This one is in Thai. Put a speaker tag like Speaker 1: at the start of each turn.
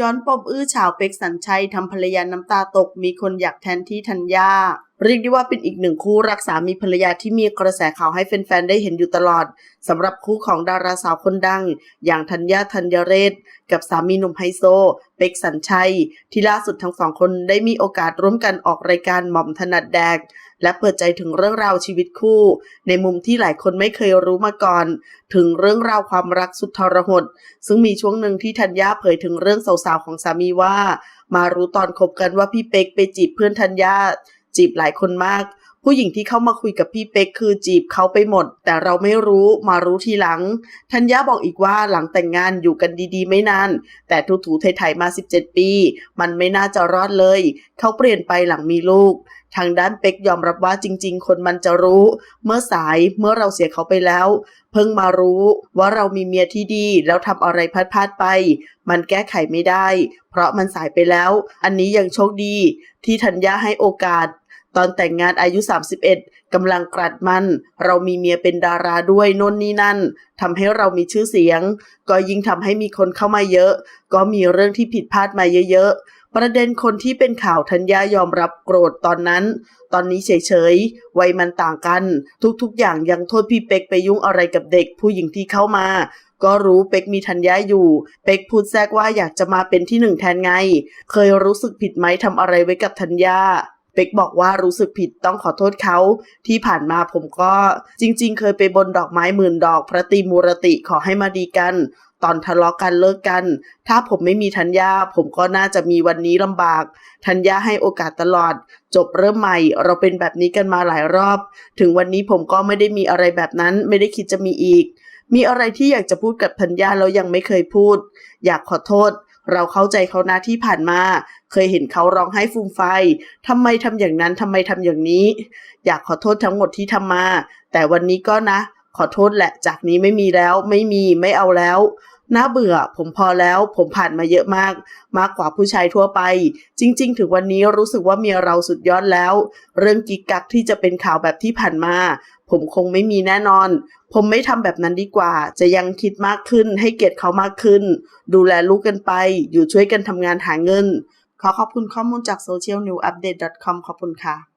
Speaker 1: ย้อนปมอื้อฉาวเป็กสันชัยทำภรรยาน้ำตาตกมีคนอยากแทนที่ธัญญา เรียกได้ว่าเป็นอีกหนึ่งคู่รักสามีภรรยาที่มีกระแสข่าวให้แฟนๆ ได้เห็นอยู่ตลอดสำหรับคู่ของดาราสาวคนดัง อย่างธัญญาธัญเรศ กับสามีหนุ่มไฮโซ เป็กสัญชัย ที่ล่าสุดทั้งสองคนได้มีโอกาสร่วมกันออกรายการหม่อมถนัดแดก และเปิดใจถึงเรื่องราวชีวิตคู่ ในมุมที่หลายคนไม่เคยรู้มาก่อน ถึงเรื่องราวความรักสุดทรหด ซึ่งมีช่วงหนึ่งที่ธัญญาเผยถึงเรื่องสาวๆของสามีว่า มารู้ตอนคบกันว่าพี่เป๊กไปจีบเพื่อนธัญญา จีบหลายคนมาก ผู้หญิงที่เข้ามาคุยกับพี่เป๊กคือจีบเขาไปหมด แต่เราไม่รู้มารู้ทีหลังธัญญาบอกอีกว่าหลังแต่งงานอยู่กันดีๆ ไม่นาน แต่ทูถูไทยๆมา 17 ปี มันไม่น่าจะรอดเลย เขาเปลี่ยนไปหลังมีลูกทางด้านเป็กยอมรับว่าจริง ๆ คนมันจะรู้ เมื่อสายเมื่อเราเสียเขาไปแล้ว เพิ่งมารู้ว่าเรามีเมียที่ดี แล้วทำอะไรพลาดๆไป มันแก้ไขไม่ได้ เพราะมันสายไปแล้ว อันนี้ยังโชคดี ที่ธัญญาให้โอกาส ตอนแต่งงานอายุ 31กำลังกรัดมัน เรามีเมียเป็นดาราด้วยน่นนี่นั่นทำให้เรามีชื่อเสียง ก็ยิ่งทำให้มีคนเข้ามาเยอะ ก็มีเรื่องที่ผิดพลาดมาเยอะๆ ประเด็นคนที่เป็นข่าวธัญญายอมรับโกรธตอนนั้น ตอนนี้เฉยๆ วัยมันต่างกัน ทุกๆ อย่างยังโทษพี่เป็กไปยุ่งอะไรกับเด็กผู้หญิงที่เข้ามาก็รู้เป็กมีธัญญาอยู่ เป็กพูดแทรกว่าอยากจะมาเป็นที่หนึ่งแทนไง เคยรู้สึกผิดไหมทำอะไรไว้กับธัญญา เป็กบอกว่ารู้สึกผิดต้องขอโทษเขา ที่ผ่านมาผมก็จริง ๆ เคยไปบนดอกไม้หมื่นดอก พระตรีมูรติขอให้มาดีกัน ตอนทะเลาะกันเลิกกัน ถ้าผมไม่มีธัญญาผมก็น่าจะมีวันนี้ลำบาก ธัญญาให้โอกาสตลอด จบเริ่มใหม่ เราเป็นแบบนี้กันมาหลายรอบ ถึงวันนี้ผมก็ไม่ได้มีอะไรแบบนั้น ไม่ได้คิดจะมีอีกมีอะไรที่อยากจะพูดกับธัญญาแล้วยังไม่เคยพูด อยากขอโทษ เราเข้าใจเขานะที่ผ่านมา เคยเห็นเขาร้องไห้ฟูมไฟทำไมทำอย่างนั้นทำไมทำอย่างนี้ อยากขอโทษทั้งหมดที่ทำมา แต่วันนี้ก็นะ ขอโทษแหละ จากนี้ไม่มีแล้ว ไม่มี ไม่เอาแล้ว น่าเบื่อ ผมพอแล้วผมผ่านมาเยอะมาก มากกว่าผู้ชายทั่วไป จริง ๆ ถึงวันนี้รู้สึกว่าเมียเราสุดยอดแล้ว เรื่องกิกกักที่จะเป็นข่าวแบบที่ผ่านมา ผมคงไม่มีแน่นอน ผมไม่ทำแบบนั้นดีกว่า จะยังคิดมากขึ้น ให้เกียรติเขามากขึ้น ดูแลลูกกันไป อยู่ช่วยกันทำงานหาเงิน ขอขอบคุณข้อมูลจาก socialnewanpdate.com ขอบคุณค่ะ